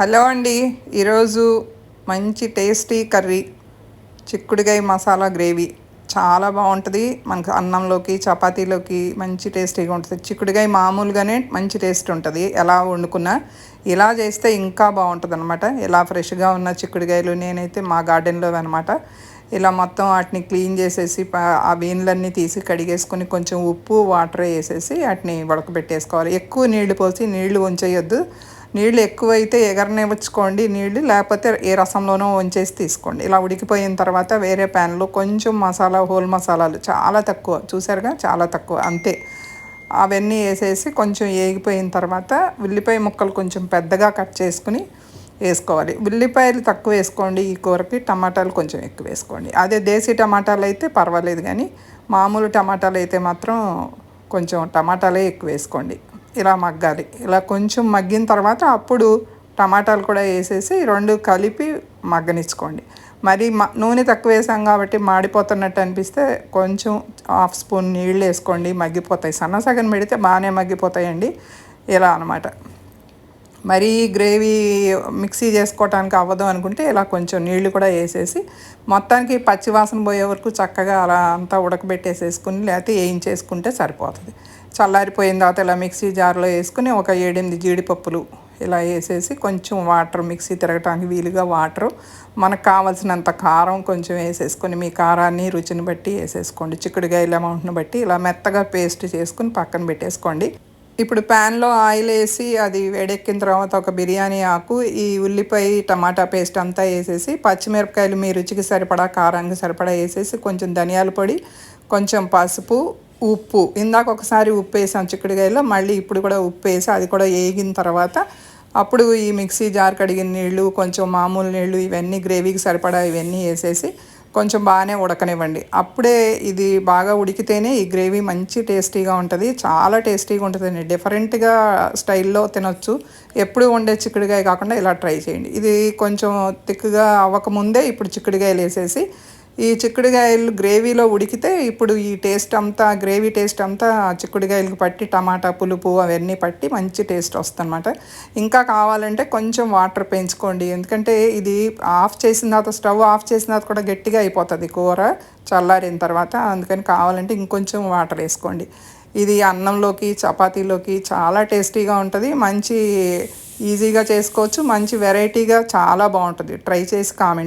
Hello అండి. ఈరోజు మంచి టేస్టీ కర్రీ చిక్కుడుగాయ మసాలా గ్రేవీ. చాలా బాగుంటుంది. మనకు అన్నంలోకి చపాతీలోకి మంచి టేస్టీగా ఉంటుంది. చిక్కుడుగాయ మామూలుగానే మంచి టేస్ట్ ఉంటుంది. ఎలా వండుకున్నా ఇలా చేస్తే ఇంకా బాగుంటుంది అనమాట ఇలా ఫ్రెష్గా ఉన్న చిక్కుడుగాయలు నేనైతే మా గార్డెన్లో అనమాట ఇలా మొత్తం వాటిని క్లీన్ చేసేసి ఆ బీన్లన్నీ తీసి కడిగేసుకొని కొంచెం ఉప్పు వాటర్ వేసేసి వాటిని ఉడకబెట్టేసుకోవాలి ఎక్కువ నీళ్ళు పోసి నీళ్ళు ఉంచేయొద్దు. నీళ్ళు ఎక్కువైతే ఎగరనివ్వచ్చుకోండి నీళ్ళు లేకపోతే ఏ రసంలోనో వంచేసి తీసుకోండి. ఇలా ఉడికిపోయిన తర్వాత వేరే ప్యాన్లో కొంచెం మసాలా హోల్ మసాలాలు చాలా తక్కువ. చూసారుగా? చాలా తక్కువ. అంతే. అవన్నీ వేసేసి కొంచెం ఏగిపోయిన తర్వాత ఉల్లిపాయ ముక్కలు కొంచెం పెద్దగా కట్ చేసుకుని వేసుకోవాలి. ఉల్లిపాయలు తక్కువ వేసుకోండి ఈ కూరకి టమాటాలు కొంచెం ఎక్కువ వేసుకోండి. అదే దేశీ టమాటాలు అయితే పర్వాలేదు కానీ మామూలు టమాటాలు అయితే మాత్రం కొంచెం టమాటాలే ఎక్కువ వేసుకోండి. ఇలా మగ్గాలి. ఇలా కొంచెం మగ్గిన తర్వాత అప్పుడు టమాటాలు కూడా వేసేసి రెండు కలిపి మగ్గనిచ్చుకోండి. మరి నూనె తక్కువ వేసాం కాబట్టి మాడిపోతున్నట్టు అనిపిస్తే కొంచెం హాఫ్ స్పూన్ నీళ్ళు వేసుకోండి. మగ్గిపోతాయి. సన్న సగం పెడితే బాగానే మగ్గిపోతాయండి. ఇలా అనమాట మరీ గ్రేవీ మిక్సీ చేసుకోవటానికి అవ్వదు అనుకుంటే ఇలా కొంచెం నీళ్ళు కూడా వేసేసి మొత్తానికి పచ్చివాసన పోయే వరకు చక్కగా అలా అంతా ఉడకబెట్టేసేసుకుని లేకపోతే వేయించేసుకుంటే సరిపోతుంది. చల్లారిపోయిన తర్వాత ఇలా మిక్సీ జార్లో వేసుకుని ఒక ఏడెనిమిది జీడిపప్పులు ఇలా వేసేసి కొంచెం వాటర్ మిక్సీ తిరగటానికి వీలుగా వాటర్. మనకు కావాల్సినంత కారం కొంచెం వేసేసుకొని మీ కారాన్ని రుచిని బట్టి వేసేసుకోండి. చిక్కుడుగాయల అమౌంట్ని బట్టి ఇలా మెత్తగా పేస్ట్ చేసుకుని పక్కన పెట్టేసుకోండి. ఇప్పుడు ప్యాన్లో ఆయిల్ వేసి అది వేడెక్కిన తర్వాత ఒక బిర్యానీ ఆకు ఈ ఉల్లిపాయ టమాటా పేస్ట్ అంతా వేసేసి పచ్చిమిరపకాయలు మీ రుచికి సరిపడా కారానికి సరిపడా వేసేసి కొంచెం ధనియాల పొడి కొంచెం పసుపు ఉప్పు. ఇందాక ఒకసారి ఉప్పు వేసాం చిక్కుడుకాయలో మళ్ళీ ఇప్పుడు కూడా ఉప్పు వేసి అది కూడా వేగిన తర్వాత అప్పుడు ఈ మిక్సీ జార్ కడిగిన నీళ్ళు కొంచెం మామూలు నీళ్ళు ఇవన్నీ గ్రేవీకి సరిపడా ఇవన్నీ వేసేసి కొంచెం బాగానే ఉడకనివ్వండి. అప్పుడే ఇది బాగా ఉడికితేనే ఈ గ్రేవీ మంచి టేస్టీగా ఉంటుంది. చాలా టేస్టీగా ఉంటుందండి. డిఫరెంట్గా స్టైల్లో తినొచ్చు. ఎప్పుడు వండే చిక్కుడుకాయ కాకుండా ఇలా ట్రై చేయండి. ఇది కొంచెం తిక్కుగా అవ్వకముందే ఇప్పుడు చిక్కుడుకాయలు వేసేసి ఈ చిక్కుడుకాయలు గ్రేవీలో ఉడికితే ఇప్పుడు ఈ టేస్ట్ అంతా గ్రేవీ టేస్ట్ అంతా చిక్కుడుగాయలకు పట్టి టమాటా పులుపు అవన్నీ పట్టి మంచి టేస్ట్ వస్తుందన్నమాట. ఇంకా కావాలంటే కొంచెం వాటర్ పెంచుకోండి. ఎందుకంటే ఇది ఆఫ్ చేసిన తర్వాత స్టవ్ ఆఫ్ చేసిన తర్వాత కూడా గట్టిగా అయిపోతుంది కూర చల్లారిన తర్వాత. అందుకని కావాలంటే ఇంకొంచెం వాటర్ వేసుకోండి. ఇది అన్నంలోకి చపాతీలోకి చాలా టేస్టీగా ఉంటుంది. మంచి ఈజీగా చేసుకోవచ్చు. మంచి వెరైటీగా చాలా బాగుంటుంది. ట్రై చేసి కామెంట్స్